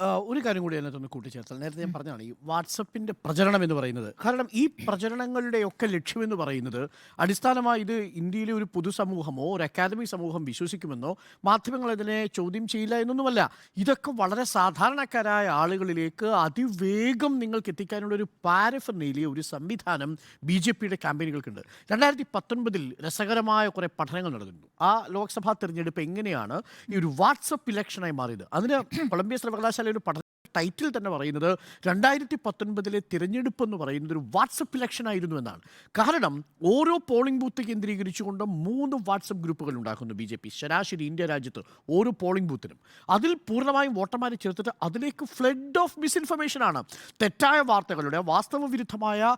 ഒരു കാര്യം കൂടി അതിനകത്തൊന്ന് കൂട്ടിച്ചേർത്താൽ. നേരത്തെ ഞാൻ പറഞ്ഞതാണ് ഈ വാട്സപ്പിന്റെ പ്രചരണം എന്ന് പറയുന്നത്. കാരണം ഈ പ്രചരണങ്ങളുടെയൊക്കെ ലക്ഷ്യമെന്ന് പറയുന്നത് അടിസ്ഥാനമായി ഇത് ഇന്ത്യയിലെ ഒരു പൊതുസമൂഹമോ ഒരു അക്കാദമിക് സമൂഹം വിശ്വസിക്കുമെന്നോ മാധ്യമങ്ങൾ ഇതിനെ ചോദ്യം ചെയ്യില്ല എന്നൊന്നുമല്ല. ഇതൊക്കെ വളരെ സാധാരണക്കാരായ ആളുകളിലേക്ക് അതിവേഗം നിങ്ങൾക്ക് എത്തിക്കാനുള്ള ഒരു പാരഫർണിയിലെ ഒരു സംവിധാനം ബി ജെ പിയുടെ ക്യാമ്പയിനുകൾക്കുണ്ട്. രണ്ടായിരത്തി പത്തൊൻപതിൽ രസകരമായ കുറേ പഠനങ്ങൾ നടന്നിരുന്നു. ആ ലോക്സഭാ തെരഞ്ഞെടുപ്പ് എങ്ങനെയാണ് ഈ ഒരു വാട്സപ്പ് ഇലക്ഷനായി മാറിയത്? അതിന് കൊളംബിയ സർവകലാശാല ഒരു പഠന ടൈറ്റിൽ തന്നെ പറയുന്നത് രണ്ടായിരത്തി പത്തൊൻപതിലെ തിരഞ്ഞെടുപ്പ് എന്ന് പറയുന്നത് ഒരു വാട്സപ്പ് ഇലക്ഷൻ ആയിരുന്നു എന്നാണ്. കാരണം ഓരോ പോളിംഗ് ബൂത്ത് കേന്ദ്രീകരിച്ചുകൊണ്ട് മൂന്ന് വാട്സപ്പ് ഗ്രൂപ്പുകൾ ഉണ്ടാക്കുന്നു ബി ജെ പി ശരാശരി ഇന്ത്യ രാജ്യത്ത് ഓരോ പോളിംഗ് ബൂത്തിനും അതിൽ പൂർണമായും വോട്ടർമാരെ ചേർത്തിട്ട് അതിലേക്ക് ഫ്ലഡ് ഓഫ് മിസ്ഇൻഫർമേഷൻ ആണ്. തെറ്റായ വാർത്തകളുടെ വാസ്തവ വിരുദ്ധമായ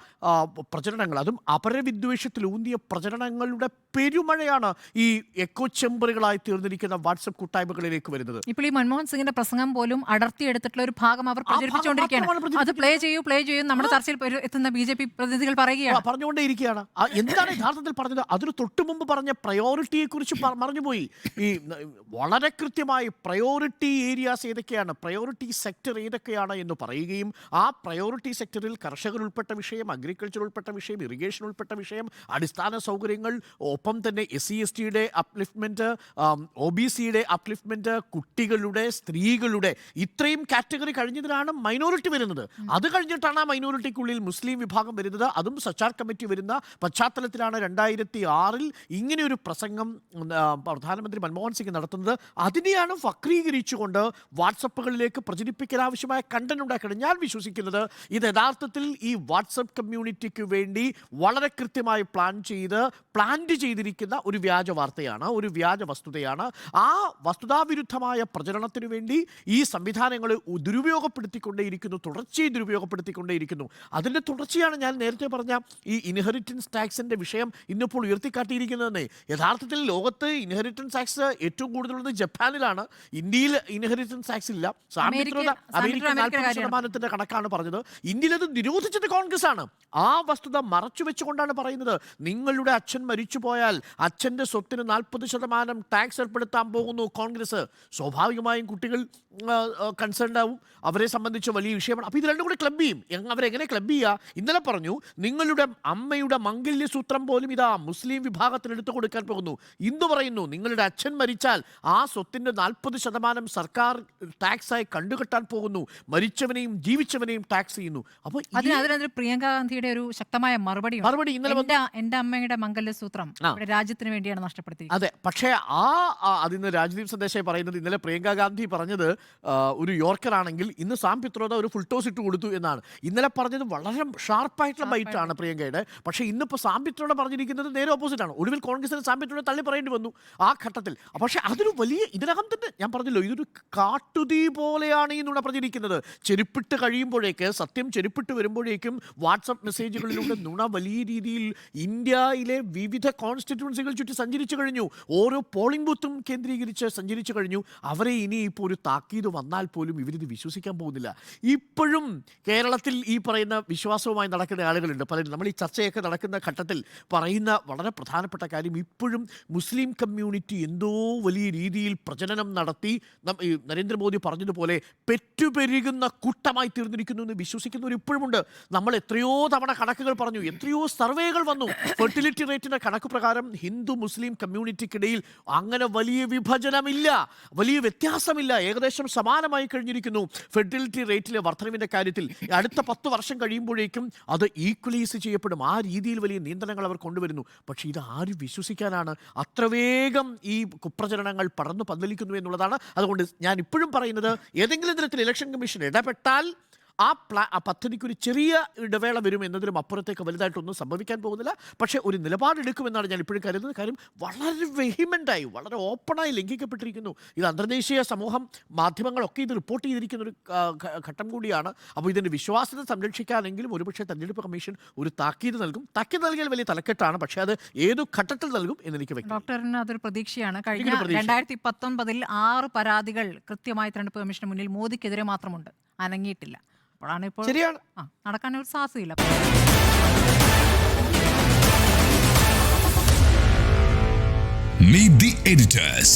പ്രചരണങ്ങൾ അതും അപരവിദ്വേഷത്തിലൂന്നിയ പ്രചരണങ്ങളുടെ പെരുമഴയാണ് ഈ എക്കോ ചെമ്പറുകളായി തീർന്നിരിക്കുന്ന വാട്സപ്പ് കൂട്ടായ്മകളിലേക്ക് വരുന്നത്. ഇപ്പോൾ ഈ മൻമോഹൻ സിംഗിന്റെ പ്രസംഗം പോലും അടർത്തിയെടുത്തിട്ടുള്ള ഒരു ഭാഗം അവർ പ്രചരിപ്പിച്ചുകൊണ്ടിരിക്കുകയാണ്. അത് പ്ലേ ചെയ്യൂ പ്ലേ ചെയ്യൂ നമ്മുടെ ചർച്ചയിൽ എത്തുന്ന ബി ജെ പി പ്രതിനിധികൾ പറയുകയാണ്. പറഞ്ഞുകൊണ്ടേയിരിക്കുകയാണ്. എന്താണ് യഥാർത്ഥത്തിൽ പറഞ്ഞത്? അതിന് തൊട്ടു മുമ്പ് പറഞ്ഞ പ്രയോറിറ്റിയെ കുറിച്ച് മറഞ്ഞുപോയി. ഈ വളരെ കൃത്യമായി പ്രയോറിറ്റി ഏരിയാസ് ഏതൊക്കെയാണ്? പ്രയോറിറ്റി സെക്ടർ ഏതൊക്കെയാണ് എന്ന് പറയുകയും ആ പ്രയോറിറ്റി സെക്ടറിൽ കർഷകർ ഉൾപ്പെട്ട വിഷയം അഗ്രികൾച്ചർ ഉൾപ്പെട്ട വിഷയം ഇറിഗേഷൻ ഉൾപ്പെട്ട വിഷയം അടിസ്ഥാന സൗകര്യങ്ങൾ ഒപ്പം തന്നെ എസ് സി എസ് ടിയുടെ അപ്ലിഫ്റ്റ്മെന്റ് ഒ ബി സിയുടെ അപ്ലിഫ്റ്റ്മെന്റ് കുട്ടികളുടെ സ്ത്രീകളുടെ ഇത്രയും കാറ്റഗറി കഴിഞ്ഞതിനാണ് മൈനോറിറ്റി വരുന്നത്. അത് കഴിഞ്ഞിട്ടാണ് ആ മൈനോറിറ്റിക്കുള്ളിൽ മുസ്ലിം വിഭാഗം വരുന്നത്. അതും സച്ചാർ കമ്മിറ്റി വരുന്ന പശ്ചാത്തലത്തിലാണ് രണ്ടായിരത്തി ആറിൽ ഇങ്ങനെയൊരു പ്രസംഗം പ്രധാനമന്ത്രി മൻമോഹൻ സിംഗ് നടത്തുന്നത്. അതിനെയാണ് വക്രീകരിച്ചുകൊണ്ട് വാട്സപ്പുകളിലേക്ക് പ്രചരിപ്പിക്കാൻ ആവശ്യമായ കണ്ടന്റ് ഉണ്ടാക്കണം ഞാൻ വിശ്വസിക്കുന്നത് ഇത് യഥാർത്ഥത്തിൽ ഈ വാട്സപ്പ് കമ്മ്യൂണിറ്റിക്ക് വേണ്ടി വളരെ കൃത്യമായി പ്ലാൻ ചെയ്ത് പ്ലാന്റ് ചെയ്തിരിക്കുന്ന ഒരു വ്യാജ വാർത്തയാണ് ഒരു വ്യാജ വസ്തുതയാണ്. ആ വസ്തുതാവിരുദ്ധമായ പ്രചരണത്തിന് വേണ്ടി ഈ സംവിധാനങ്ങൾ ഉ- ദുരുപയോഗപ്പെടുത്തിക്കൊണ്ടേയിരിക്കുന്നു തുടർച്ചയായി ദുരുപയോഗപ്പെടുത്തിക്കൊണ്ടേയിരിക്കുന്നു. അതിന്റെ തുടർച്ചയാണ് ഞാൻ നേരത്തെ പറഞ്ഞ ഈ ഇൻഹെറിറ്റൻസ് ടാക്സിന്റെ വിഷയം ഇന്നിപ്പോൾ ഉയർത്തിക്കാട്ടിയിരിക്കുന്നതെന്നേ. യഥാർത്ഥത്തിൽ ലോകത്ത് ഇൻഹെറിറ്റൻസ് ടാക്സ് ഏറ്റവും കൂടുതലുള്ളത് ജപ്പാനിലാണ്. ഇന്ത്യയിൽ ഇൻഹെറിറ്റൻസ് ടാക്സ് ഇല്ല. അമേരിക്ക- നാൽപ്പത്. ശതമാനത്തിന്റെ കണക്കാണ് പറഞ്ഞത്. ഇന്ത്യയിൽ അത് നിരോധിച്ചത് കോൺഗ്രസ് ആണ്. ആ വസ്തുത മറച്ചു വെച്ചുകൊണ്ടാണ് പറയുന്നത്. നിങ്ങളുടെ അച്ഛൻ മരിച്ചു പോയാൽ അച്ഛന്റെ സ്വത്തിന് നാൽപ്പത് ശതമാനം ടാക്സ് ഏർപ്പെടുത്താൻ പോകുന്നു കോൺഗ്രസ്. സ്വാഭാവികമായും കുട്ടികൾ കൺസേൺഡ് ആവും. അവരെ സംബന്ധിച്ച് വലിയ വിഷയമാണ്. അപ്പോൾ ഇത് രണ്ടും കൂടി ക്ലബ് ചെയ്യും. അവരെങ്ങനെ ക്ലബ് ചെയ്യുക ഇന്നലെ പറഞ്ഞു നിങ്ങളുടെ അമ്മയുടെ മംഗല്യ സൂത്രം പോലും ഇതാ മുസ്ലിം വിഭാഗത്തിന് എടുത്തു കൊടുക്കാൻ പോകുന്നു. ഇന്ന് പറയുന്നു നിങ്ങളുടെ അച്ഛൻ മരിച്ചാൽ ആ സ്വത്തിന്റെ നാൽപ്പത് ശതമാനം സർക്കാർ ടാക്സായി കണ്ടുകെട്ടാൻ പോകുന്നു. മരിച്ചവനെയും ജീവിച്ചവനെയും ടാക്സ് ചെയ്യുന്നു. അപ്പോൾ പ്രിയങ്ക ഗാന്ധിയുടെ ഒരു ശക്തമായ മറുപടി മറുപടി ഇന്നലെ എന്റെ അമ്മയുടെ മംഗല്യസൂത്രം സൂത്രം രാജ്യത്തിന് വേണ്ടിയാണ് നഷ്ടപ്പെടുത്തി അതെ പക്ഷേ ആ അതിന് രാജ്ദീപ് സന്ദേശായി പറയുന്നത് ഇന്നലെ പ്രിയങ്ക ഗാന്ധി പറഞ്ഞത് ഒരു യോർക്കർ ആണെങ്കിൽ ഇന്ന് സാം പിത്രോദ ഒരു ഫുൾ ടോസ് ഇട്ട് കൊടുത്തു എന്നാണ്. ഇന്നലെ പറഞ്ഞത് വളരെ ഷാർപ്പായിട്ടുള്ള ബൈറ്റാണ് ആണ് പ്രിയങ്കയുടെ. പക്ഷേ ഇന്നിപ്പോൾ സാം പിത്രോദ പറഞ്ഞിരിക്കുന്നത് നേരെ ഓപ്പോസിറ്റ് ആണ്. ഒടുവിൽ കോൺഗ്രസിന് സാം പിത്രോദ തള്ളി പറയേണ്ടി വന്നു ആ ഘട്ടത്തിൽ. പക്ഷേ അതൊരു വലിയ ഇതിനകം തന്നെ ഞാൻ പറഞ്ഞല്ലോ ഇതൊരു കാട്ടുതീ പോലെയാണ് ഈ പറഞ്ഞിരിക്കുന്നത്. പ്രചരിക്കുന്നത് ചെരുപ്പിട്ട് കഴിയുമ്പോഴേക്ക് സത്യം ചെരുപ്പിട്ട് വരുമ്പോഴേക്കും വാട്സപ്പ് മെസ്സേജുകളിലൂടെ നുണ വലിയ രീതിയിൽ ഇന്ത്യയിലെ വിവിധ കോൺസ്റ്റിറ്റ്യുവൻസികൾ ചുറ്റി സഞ്ചരിച്ചു കഴിഞ്ഞു. ഓരോ പോളിംഗ് ബൂത്തും കേന്ദ്രീകരിച്ച് സഞ്ചരിച്ചു കഴിഞ്ഞു. അവരെ ഇനി ഇപ്പോൾ ഒരു താക്കീത് വന്നാൽ പോലും ഇവരിത് വിശ്വസിക്കാൻ പോകുന്നില്ല. ഇപ്പോഴും കേരളത്തിൽ ഈ പറയുന്ന വിശ്വാസവുമായി നടക്കുന്ന ആളുകളുണ്ട്. പല നമ്മൾ ഈ ചർച്ചയൊക്കെ നടക്കുന്ന ഘട്ടത്തിൽ പറയുന്ന വളരെ പ്രധാനപ്പെട്ട കാര്യം ഇപ്പോഴും മുസ്ലിം കമ്മ്യൂണിറ്റി എന്തോ വലിയ രീതിയിൽ പ്രചരണം നടത്തി നരേന്ദ്രമോദി പറഞ്ഞതുപോലെ പെറ്റുപെരുകുന്ന കൂട്ടമായി തീർന്നിരിക്കുന്നു എന്ന് വിശ്വസിക്കുന്നവർ ഇപ്പോഴുമുണ്ട്. നമ്മൾ എത്രയോ തവണ കണക്കുകൾ പറഞ്ഞു എത്രയോ സർവേകൾ വന്നു. ഫെർട്ടിലിറ്റി റേറ്റിന്റെ കണക്ക് പ്രകാരം ഹിന്ദു മുസ്ലിം കമ്മ്യൂണിറ്റിക്കിടയിൽ അങ്ങനെ വലിയ വിഭജനമില്ല വലിയ വ്യത്യാസമില്ല. ഏകദേശം സമാനമായി കഴിഞ്ഞിരിക്കുന്നു. ഫെർട്ടിലിറ്റി റേറ്റിലെ വർധനവിന്റെ കാര്യത്തിൽ അടുത്ത പത്ത് വർഷം കഴിയുമ്പോഴേക്കും അത് ഈക്വലൈസ് ചെയ്യപ്പെടും. ആ രീതിയിൽ വലിയ നിയന്ത്രണങ്ങൾ അവർ കൊണ്ടുവരുന്നു. പക്ഷേ ഇത് ആരും വിശ്വസിക്കാനാണ്. അത്ര വേഗം ഈ കുപ്രചരണങ്ങൾ പടർന്നു പന്തലിക്കുന്നു എന്നുള്ളതാണ്. അതുകൊണ്ട് ഞാൻ ഇപ്പോഴും പറയുന്നത് ഏതെങ്കിലും തരത്തിൽ ഇലക്ഷൻ കമ്മീഷൻ ഇടപെട്ടാൽ ആ പ്ലാ ആ പദ്ധതിക്ക് ഒരു ചെറിയ ഇടവേള വരും എന്നതിലും അപ്പുറത്തേക്ക് വലുതായിട്ടൊന്നും സംഭവിക്കാൻ പോകുന്നില്ല. പക്ഷേ ഒരു നിലപാടെടുക്കുമെന്നാണ് ഞാൻ ഇപ്പോഴും കരുതുന്നത്. കാര്യം വളരെ വെഹിമെന്റായി വളരെ ഓപ്പണായി ലംഘിക്കപ്പെട്ടിരിക്കുന്നു. ഇത് അന്തർദേശീയ സമൂഹം മാധ്യമങ്ങളൊക്കെ ഇത് റിപ്പോർട്ട് ചെയ്തിരിക്കുന്ന ഒരു ഘട്ടം കൂടിയാണ്. അപ്പോൾ ഇതിന്റെ വിശ്വാസ്യത സംരക്ഷിക്കാനെങ്കിലും ഒരുപക്ഷെ തെരഞ്ഞെടുപ്പ് കമ്മീഷൻ ഒരു താക്കീത് നൽകും. താക്കീത് നൽകിയാൽ വലിയ തലക്കെട്ടാണ്. പക്ഷേ അത് ഏതു ഘട്ടത്തിൽ നൽകും എന്നെനിക്ക് വ്യക്തം ഡോക്ടറിന് അതൊരു പ്രതീക്ഷയാണ്. കഴിഞ്ഞ. രണ്ടായിരത്തി പത്തൊൻപതിൽ ആറ് പരാതികൾ കൃത്യമായി തെരഞ്ഞെടുപ്പ് കമ്മീഷന് മുന്നിൽ മോദിക്കെതിരെ മാത്രമുണ്ട്. അനങ്ങിയിട്ടില്ല. അപ്പോഴാണ് ഇപ്പോൾ ശരിയാണ് ആ നടക്കാൻ ഒരു സാധ്യതയില്ല Meet the editors.